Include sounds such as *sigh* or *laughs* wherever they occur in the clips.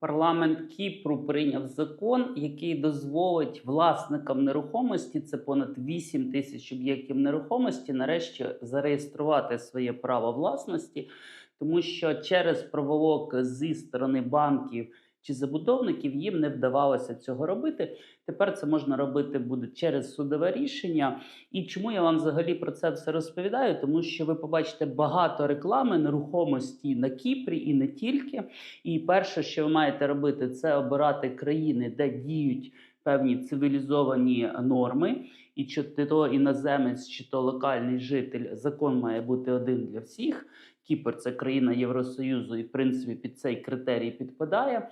Парламент Кіпру прийняв закон, який дозволить власникам нерухомості, це понад 8 тисяч об'єктів нерухомості, нарешті зареєструвати своє право власності, тому що через проволок зі сторони банків чи забудовників їм не вдавалося цього робити. Тепер це можна робити буде через судове рішення. І чому я вам взагалі про це все розповідаю? Тому що ви побачите багато реклами нерухомості на Кіпрі і не тільки. І перше, що ви маєте робити, це обирати країни, де діють певні цивілізовані норми. І чи то іноземець, чи то локальний житель, закон має бути один для всіх. Кіпр це країна Євросоюзу, і в принципі під цей критерій підпадає.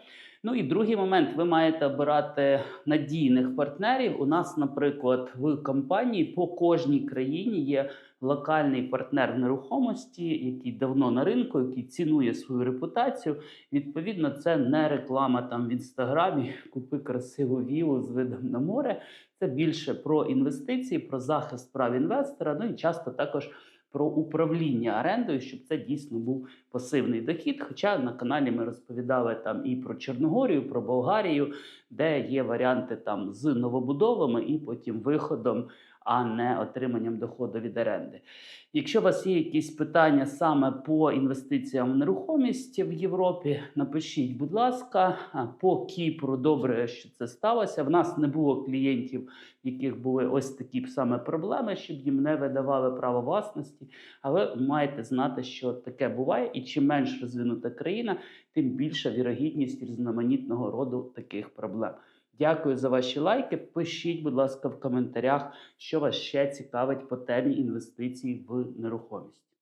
Ну і другий момент: ви маєте обирати надійних партнерів. У нас, наприклад, в компанії по кожній країні є локальний партнер нерухомості, який давно на ринку, який цінує свою репутацію. Відповідно, це не реклама там в інстаграмі. *laughs* Купи красиву вілу з видом на море. Це більше про інвестиції, про захист прав інвестора. Ну і часто також про управління орендою, щоб це дійсно був пасивний дохід. Хоча на каналі ми розповідали там і про Чорногорію, про Болгарію, де є варіанти там з новобудовами і потім виходом, а не отриманням доходу від оренди. Якщо у вас є якісь питання саме по інвестиціям в нерухомість в Європі, напишіть, будь ласка, по Кіпру добре, що це сталося. В нас не було клієнтів, в яких були ось такі саме проблеми, щоб їм не видавали право власності. Але маєте знати, що таке буває, і чим менш розвинута країна, тим більша вірогідність різноманітного роду таких проблем. Дякую за ваші лайки. Пишіть, будь ласка, в коментарях, що вас ще цікавить по темі інвестицій в нерухомість.